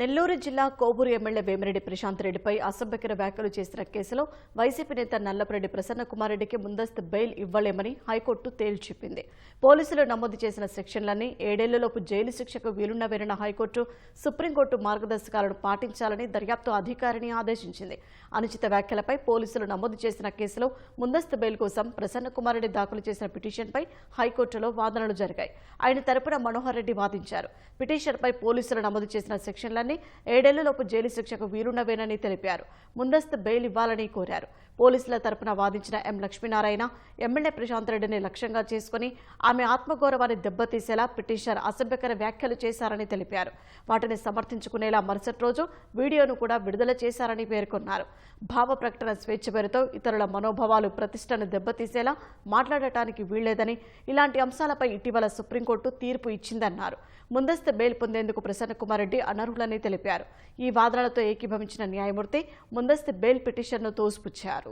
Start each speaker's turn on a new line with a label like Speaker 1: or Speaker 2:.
Speaker 1: నెల్లూరు జిల్లా కోవూరు ఎమ్మెల్యే వేమిరెడ్డి ప్రశాంత్ రెడ్డిపై అసభ్యకర వ్యాఖ్యలు చేసిన కేసులో వైసీపీ నేత నల్లపరెడ్డి ప్రసన్నకుమార్ రెడ్డికి ముందస్తు బెయిల్ ఇవ్వలేమని హైకోర్టు తేల్చిప్పింది. పోలీసులు నమోదు చేసిన సెక్షన్లన్నీ ఏడేళ్ళలోపు జైలు శిక్షకు వీలున్నవేనన్న హైకోర్టు సుప్రీంకోర్టు మార్గదర్శకాలను పాటించాలని దర్యాప్తు అధికారిని ఆదేశించింది. అనుచిత వ్యాఖ్యలపై పోలీసులు నమోదు చేసిన కేసులో ముందస్తు బెయిల్ కోసం ప్రసన్నకుమార్ రెడ్డి దాఖలు చేసిన పిటిషన్పై హైకోర్టులో వాదనలు జరిగాయి. ఆయన తరపున మనోహర్ రెడ్డి వాదించారు. పిటిషన్పై పోలీసులు నమోదు చేసిన సెక్షన్ల సెక్షన్లన్నీ ఏడేళ్ళలోపు జైలు శిక్షకు వీలున్నవేనని తెలిపారు. ముందస్తు బెయిల్ ఇవ్వాలని కోరారు. పోలీసుల తరపున వాదించిన ఎం లక్ష్మీనారాయణ ఎమ్మెల్యే ప్రశాంత్ రెడ్డిని లక్ష్యంగా చేసుకుని ఆమె ఆత్మగౌరవాన్ని దెబ్బతీసేలా పిటిషనర్ అసభ్యకర వ్యాఖ్యలు చేశారని తెలిపారు. వాటిని సమర్థించుకునేలా మరుసటి రోజు వీడియోను కూడా విడుదల చేశారని పేర్కొన్నారు. భావ ప్రకటన స్వేచ్ఛ పేరుతో ఇతరుల మనోభావాలు ప్రతిష్టను దెబ్బతీసేలా మాట్లాడటానికి వీల్లేదని ఇలాంటి అంశాలపై ఇటీవల సుప్రీంకోర్టు తీర్పు ఇచ్చిందన్నారు. ముందస్తు బెయిల్ పొందేందుకు ప్రసన్నకుమార్ రెడ్డి అనర్హులని తెలిపారు. ఈ వాదనలతో ఏకీభవించిన న్యాయమూర్తి ముందస్తు బెయిల్ పిటిషన్ను తోసిపుచ్చారు.